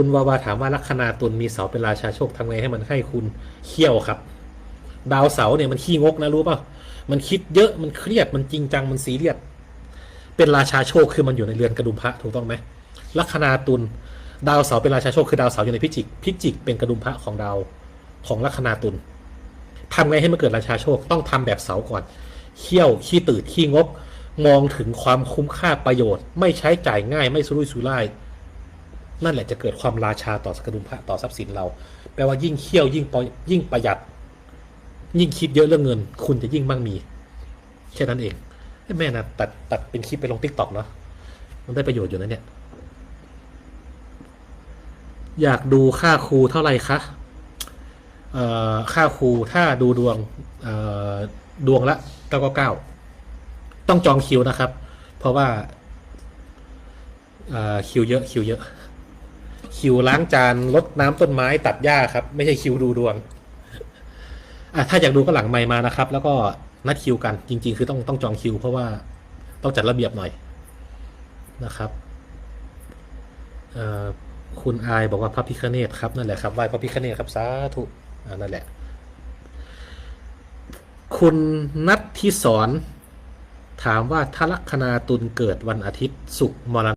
คุณวาวาถามว่าลัคนาตุลมีเสาเป็นราชาโชคทำไงให้มันให้คุณเขี้ยวครับ ดาวเสาเนี่ยมันขี้งกนะรู้ป่ะมันคิดเยอะมันเครียดมันจริงจังมันซีเรียสเป็นราชาโชคคือมันอยู่ในเรือนกระดุมพระถูกต้องไหมลัคนาตุลดาวเสาเป็นราชาโชคคือดาวเสาอยู่ในพิจิกพิจิกเป็นกระดุมพระของดาวของลัคนาตุลทำไงให้มันเกิดราชาโชคต้องทำแบบเสาก่อนเขี้ยวขี้ตื่นขี้งกมองถึงความคุ้มค่าประโยชน์ ไม่ใช้จ่ายง่ายไม่สุรุ่ยสุร่าย นั่นแหละจะเกิดความราชาต่อสกดุมพระต่อทรัพย์สินเรา แปลว่ายิ่งเขี้ยวยิ่งปยิ่งประหยัด ยิ่งคิดเยอะเรื่องเงิน คุณจะยิ่งมั่งมี แค่นั้นเองแม่นะตัดตัดเป็นคลิปไปลงทิกตอกเนาะมันได้ประโยชน์อยู่นะเนี่ย อยากดูค่าครูเท่าไหร่คะค่าครูถ้าดูดวงดวงละเก้าเก้าต้องจองคิวนะครับ เพราะว่าคิวเยอะคิวเยอะ คิวล้างจานลดน้ำต้นไม้ตัดหญ้าครับ ไม่ใช่คิวดูดวงอะถ้าอยากดูก็หลังไมค์มานะครับ แล้วก็นัดคิวกัน จริง ๆ คือต้องต้องจองคิว เพราะว่าต้องจัดระเบียบหน่อยนะครับคุณอายบอกว่าพระพิคเนตครับนั่นแหละครับไหว้พระพิคเนตครับสาธุนั่นแหละ คุณนัทที่สอนถามว่าถ้าลัคนาตุลเกิดวันอาทิตย์ศุกมรณะ